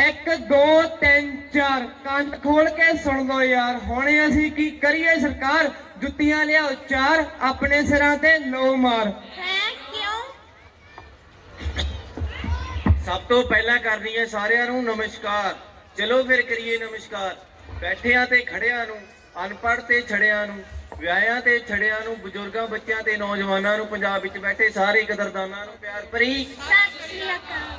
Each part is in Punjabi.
1 2 3 4 ਕੰਨ ਖੋਲ ਕੇ ਸੁਣ ਲਓ ਯਾਰ। ਹੁਣ ਅਸੀਂ ਕੀ ਕਰੀਏ ਸਰਕਾਰ? ਜੁੱਤੀਆਂ ਲਿਆਓ। ਚਾਰ ਆਪਣੇ ਸਿਰਾਂ ਤੇ ਲੋ ਮਾਰ। ਹੈ ਕਿਉਂ? ਸਭ ਤੋਂ ਪਹਿਲਾਂ ਕਰਨੀ ਹੈ ਸਾਰਿਆਂ ਨੂੰ ਨਮਸਕਾਰ। ਚਲੋ ਫਿਰ ਕਰੀਏ ਨਮਸਕਾਰ। ਬੈਠਿਆਂ ਤੇ ਖੜਿਆਂ ਨੂੰ ਅਨਪੜ੍ਹ ਤੇ ਛੜਿਆਂ ਨੂੰ ਵਿਆਹਿਆਂ ਤੇ ਛੜਿਆਂ ਨੂੰ ਬਜ਼ੁਰਗਾਂ ਬੱਚਿਆਂ ਤੇ ਨੌਜਵਾਨਾਂ ਨੂੰ ਪੰਜਾਬ ਵਿੱਚ ਬੈਠੇ ਸਾਰੇ ਕਦਰਦਾਨਾਂ ਨੂੰ ਪਿਆਰ ਭਰੀ ਸਤਿ ਸ਼੍ਰੀ ਅਕਾਲ।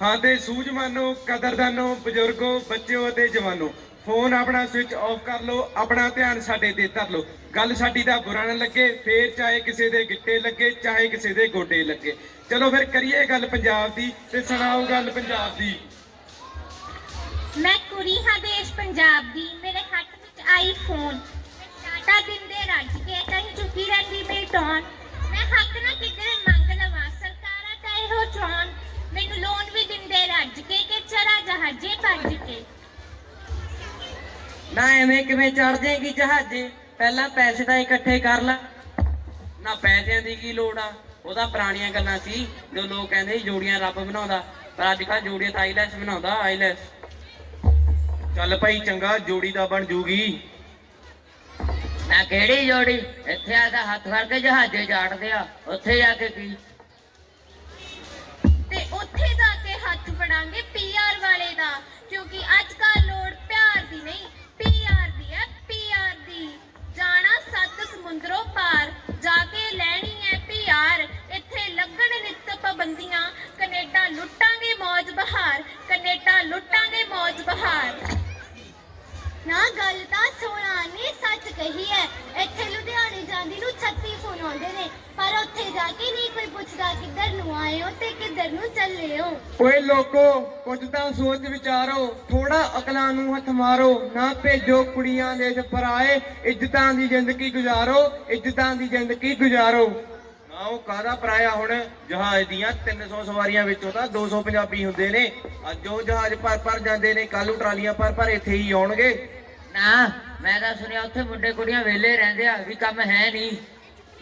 ਹਾਂ ਸੂਝਵਾਨੋ, ਕਦਰਦਾਨੋ, ਬਜ਼ੁਰਗੋ, ਬੱਚਿਓ ਅਤੇ ਜਵਾਨੋ ਫੋਨ ਆਪਣਾ ਸਵਿਚ ਆਫ ਕਰ ਲਓ, ਆਪਣਾ ਧਿਆਨ ਸਾਡੇ ਤੇ ਧਰ ਲਓ। ਗੱਲ ਸਾਡੀ ਦਾ ਬੁਰਾ ਨਾ ਲੱਗੇ, ਫੇਰ ਚਾਹੇ ਕਿਸੇ ਦੇ ਗਿੱਟੇ ਲੱਗੇ, ਚਾਹੇ ਕਿਸੇ ਦੇ ਗੋਡੇ ਲੱਗੇ। ਚਲੋ ਫਿਰ ਕਰੀਏ ਗੱਲ ਪੰਜਾਬ ਦੀ, ਤੇ ਸੁਣਾਓ ਗੱਲ ਪੰਜਾਬ ਦੀ। ਮੈਂ ਕੁੜੀ ਹਾਂ ਦੇਸ਼ ਪੰਜਾਬ ਦੀ, ਮੇਰੇ ਹੱਥ ਵਿੱਚ ਆਈਫੋਨ ਟਾਟਾ ਦਿੰਦੇ ਰੱਜ ਕੇ ਕਹੀਂ ਚੁੱਕੀ ਰਹਿੰਦੀ ਮੇਰੀ ਟੌਨ। ਨਾ ਐਵੇਂ ਕਿਵੇਂ ਚੜ ਜਾਏਗੀ ਜਹਾਜ਼ੇ? ਪਹਿਲਾਂ ਪੈਸੇ ਤਾਂ ਇਕੱਠੇ ਕਰ ਲੈ। ਨਾ ਪੈਸਿਆਂ ਦੀ ਕੀ ਲੋੜ ਆ? ਉਹ ਤਾਂ ਪੁਰਾਣੀਆਂ ਗੱਲਾਂ ਸੀ ਜੋ ਲੋਕ ਕਹਿੰਦੇ ਸੀ ਜੋੜੀਆਂ ਰੱਬ ਬਣਾਉਂਦਾ। ਪਰ ਅੱਜ ਕੱਲ੍ਹ ਜੋੜੀਆਂ ਤਾਂ ਆਈਲੈਸ ਬਣਾਉਂਦਾ ਆਈਲੈਸ ਚੱਲ ਭਾਈ ਚੰਗਾ ਜੋੜੀ ਦਾ ਬਣ ਜੂਗੀ। ਨਾ ਕਿਹੜੀ ਜੋੜੀ? ਇੱਥੇ ਆ ਕੇ ਹੱਥ ਫੜ ਕੇ ਜਹਾਜ਼ੇ ਚਾੜਦੇ ਆ। ਉੱਥੇ ਜਾ ਕੇ ਕੀ? ਤੇ ਉੱਥੇ ਜਾ ਕੇ ਹੱਥ ਫੜਾਂਗੇ ਪੀਆਰ ਵਾਲੇ ਦਾ ਕਿਉਂਕਿ ਅੱਜ ਕੱਲ੍ਹ ਲੋੜ ਦੀ ਨਹੀਂ ਪੀਆਰ ਦੀ ਹੈ ਪੀਆਰ ਦੀ। ਜਾਣਾ ਸੱਤ ਸਮੁੰਦਰੋਂ ਪਾਰ, ਜਾ ਕੇ ਲੈਣੀ ਹੈ ਪੀਆਰ ਇੱਥੇ ਲੱਗਣ ਨਿੱਤ ਪਾਬੰਦੀਆਂ, ਕੈਨੇਡਾ ਲੁੱਟਾਂਗੇ ਮੌਜ ਬਹਾਰ, ਕੈਨੇਡਾ ਲੁੱਟਾਂਗੇ ਮੌਜ ਬਹਾਰ। ਨਾ ਗੱਲ ਤਾਂ ਸੋਹਣਾ ਨੇ ਸੱਚ ਕਹੀ ਹੈ, ਇੱਥੇ ਲੁਧਿਆਣੇ ਜਾਂਦੀ ਨੂੰ 36 ਫੋਨ ਆਉਂਦੇ ਨੇ, ਪਰ ਉੱਥੇ ਜਾ ਕੇ ਨਹੀਂ ਪੁੱਛਦਾ ਕਿੱਧਰ ਨੂੰ ਆਏ ਹੋ ਤੇ ਕਿੱਧਰ ਨੂੰ ਚੱਲੇ ਹੋ? ਓਏ ਲੋਕੋ ਕੁਝ ਤਾਂ ਸੋਚ ਵਿਚਾਰੋ ਥੋੜਾ ਅਕਲਾਂ ਨੂੰ ਹੱਥ ਮਾਰੋ ਨਾ ਭੇਜੋ ਕੁੜੀਆਂ ਦੇਸ਼ ਪਰਾਏ ਇੱਜ਼ਤਾਂ ਦੀ ਜ਼ਿੰਦਗੀ ਗੁਜ਼ਾਰੋ ਇੱਜ਼ਤਾਂ ਦੀ ਜ਼ਿੰਦਗੀ ਗੁਜ਼ਾਰੋ। ਨਾ ਉਹ ਕਾਹਦਾ ਪਰਾਇਆ ਹੁਣ? ਜਹਾਜ਼ ਦੀਆਂ 300 ਸਵਾਰੀਆਂ ਵਿੱਚੋਂ ਤਾਂ 200 ਪੰਜਾਬੀ ਹੁੰਦੇ ਨੇ। ਅੱਜ ਉਹ ਜਹਾਜ਼ ਭਰ ਭਰ ਜਾਂਦੇ ਨੇ ਕੱਲ ਟਰਾਲੀਆਂ ਭਰ ਭਰ ਇੱਥੇ ਹੀ ਆਉਣਗੇ। ਨਾ ਮੈਂ ਤਾਂ ਸੁਣਿਆ ਉੱਥੇ ਮੁੰਡੇ ਕੁੜੀਆਂ ਵਿਹਲੇ ਰਹਿੰਦੇ ਆ ਵੀ ਕੰਮ ਹੈ ਨਹੀਂ।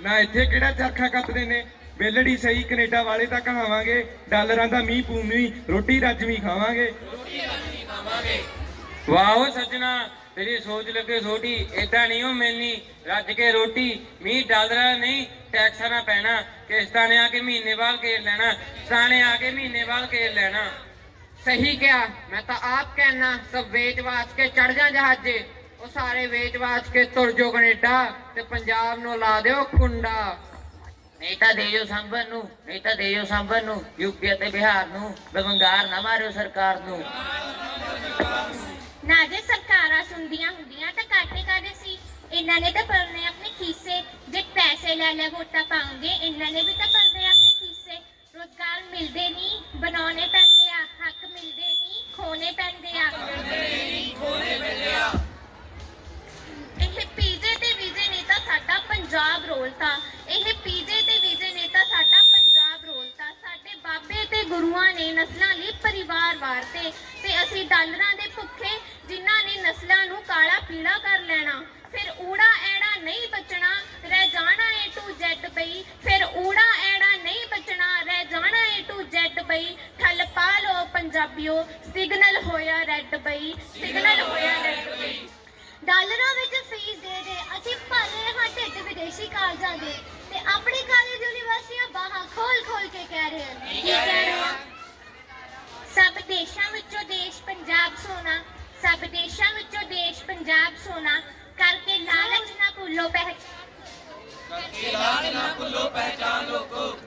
ਨਾ ਇੱਥੇ ਕਿਹੜਾ ਚਰਖਾ ਕੱਤਦੇ ਨੇ? ਬੇਲੜੀ ਸਹੀ ਕੈਨੇਡਾ ਵਾਲੇ ਤਾਂ ਕਹਾਵਾਂਗੇ, ਡਾਲਰਾਂ ਦਾ ਮੀਂਹ ਪੂਮੀ ਰੋਟੀ ਰੱਜਵੀਂ ਖਾਵਾਂਗੇ। ਵਾਓ ਸੱਜਣਾ, ਤੇਰੀ ਸੋਚ ਲੱਗੇ ਛੋਟੀ, ਏਦਾਂ ਨਹੀਂ ਉਹ ਮਿਲਣੀ, ਰੱਜ ਕੇ ਰੋਟੀ, ਮੀਂਹ ਡਾਲਰਾਂ ਨਹੀਂ, ਟੈਕਸਾਂ ਨਾ ਪੈਣਾ, ਕਿਸ਼ਤਾਂ ਨੇ ਆ ਕੇ ਮਹੀਨੇ ਬਾਅਦ ਘੇਰ ਲੈਣਾ ਸਾਣੇ ਆ ਕੇ ਮਹੀਨੇ ਬਾਅਦ ਘੇਰ ਲੈਣਾ। ਸਹੀ ਕਿਹਾ, ਮੈਂ ਤਾਂ ਆਪ ਕਹਿਣਾ ਸਭ ਵੇਚ ਵਾਚ ਕੇ ਚੜ ਜਾ ਜਹਾਜ਼ੇ ਉਹ ਸਾਰੇ ਵੇਚ ਵਾਚ ਕੇ ਤੁਰ ਜੋ ਕੈਨੇਡਾ, ਤੇ ਪੰਜਾਬ ਨੂੰ ਲਾ ਦਿਓ ਕੁੰਡਾ ਨਹੀਂ ਤਾਂ ਦੇਜੋ ਸੰਭਨ ਨੂੰ, ਨਹੀਂ ਤਾਂ ਦੇਜੋ ਸੰਭਨ ਨੂੰ ਯੂਪੀ ਅਤੇ ਬਿਹਾਰ ਨਾ ਜੇ ਸਰਕਾਰਾਂ ਸੁਣਦੀਆਂ ਹੁੰਦੀਆਂ ਤਾਂ ਕਾਟੇ ਕਾਦੇ ਸੀ? ਇਹਨਾਂ ਨੇ ਤਾਂ ਭਰਨੇ ਆਪਣੇ ਖੀਸੇ। ਜੇ ਪੈਸੇ ਲੈ ਲੈ ਵੋਟਾਂ ਪਾਉਂਗੇ, ਇਹਨਾਂ ਨੇ ਵੀ ਤਾਂ ਭਰਨੇ ਆਪਣੇ ਖੀਸੇ। ਰੋਜ਼ਗਾਰ ਮਿਲਦੇ ਨਹੀਂ, ਬਣਾਉਣੇ ਪੈ ਗੁਰੂਆਂ ਨੇ ਨਸਲਾਂ ਲਈ ਪਰਿਵਾਰ ਵਾਰਤੇ ਤੇ ਅਸੀਂ ਡਾਲਰਾਂ ਦੇ ਭੁੱਖੇ ਜਿਨ੍ਹਾਂ ਨੇ ਨਸਲਾਂ ਨੂੰ ਕਾਲਾ ਪੀਲਾ ਕਰ ਲੈਣਾ, ਫਿਰ ਊੜਾ ਐੜਾ ਨਹੀਂ ਬਚਣਾ, ਰਹਿ ਜਾਣਾ ਏ ਟੂ ਜੈਟ ਪਈ ਫਿਰ ਊੜਾ ਐੜਾ ਨਹੀਂ ਬਚਣਾ, ਰਹਿ ਜਾਣਾ ਏ ਟੂ ਜੈਟ ਪਈ ਠੱਲ ਪਾ ਲੋ ਪੰਜਾਬੀਓ, ਸਿਗਨਲ ਹੋਇਆ ਰੈੱਡ ਪਈ ਸਿਗਨਲ ਹੋਇਆ ਰੈੱਡ ਪਈ ਡਾਲਰਾਂ ਵਿੱਚ ਫੀਸ ਦੇ ਦੇ, ਅਸੀਂ ਭਰ ਰਹੇ ਹਾਂ ਢਿੱਡ ਵਿਦੇਸ਼ੀ ਕਾਲਜਾਂ ਦੇ, ਤੇ ਆਪਣੀ ਕਾਲਜ ਬਾਹਾਂ ਖੋਲ ਖੋਲ ਕੇ ਕਹਿ ਰਹੇ ਹਨ ਕੀ ਕਹਿ ਰਹੇ ਹਨ ਸਭ ਦੇਸ਼ਾਂ ਵਿੱਚੋਂ ਦੇਸ਼ ਪੰਜਾਬ ਸੋਨਾ ਸਭ ਦੇਸ਼ਾਂ ਵਿੱਚੋਂ ਦੇਸ਼ ਪੰਜਾਬ ਸੋਨਾ ਕਰਕੇ ਲਾਲਚ ਨਾ ਭੁੱਲੋ ਪਹਿਚਾਨ ਕਰਕੇ ਲਾਲਚ ਨਾ ਭੁੱਲੋ ਪਹਿਚਾਨ ਲੋਕੋ।